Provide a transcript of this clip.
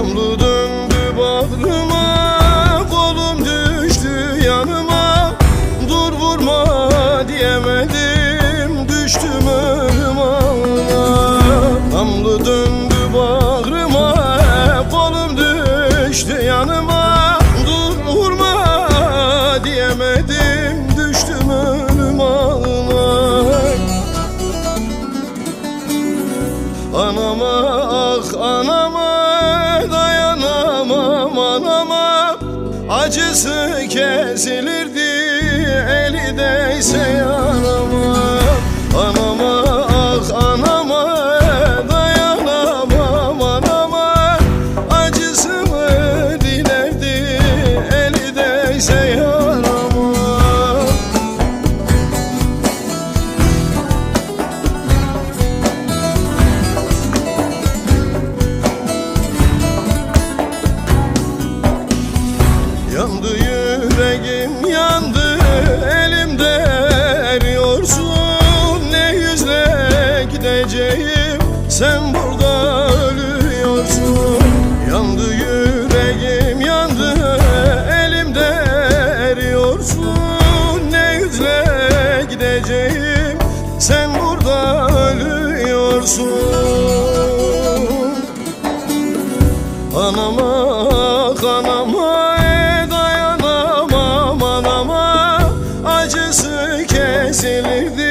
Namlu döndü bağrıma Kolum düştü yanıma. Dur vurma diyemedim Düştüm ölüm ağına Namlu döndü bağrıma Kolum düştü yanıma. Dur vurma diyemedim Düştüm ölüm ağına Anama ah anama. Acısı kesilirdi eli değse gideceğim Sen burada ölüyorsun. Yandı yüreğim yandı Elimde eriyorsun. Ne yüzle gideceğim? Sen burada ölüyorsun. Anama kanama Dayanamam anama. Acısı kesilirdi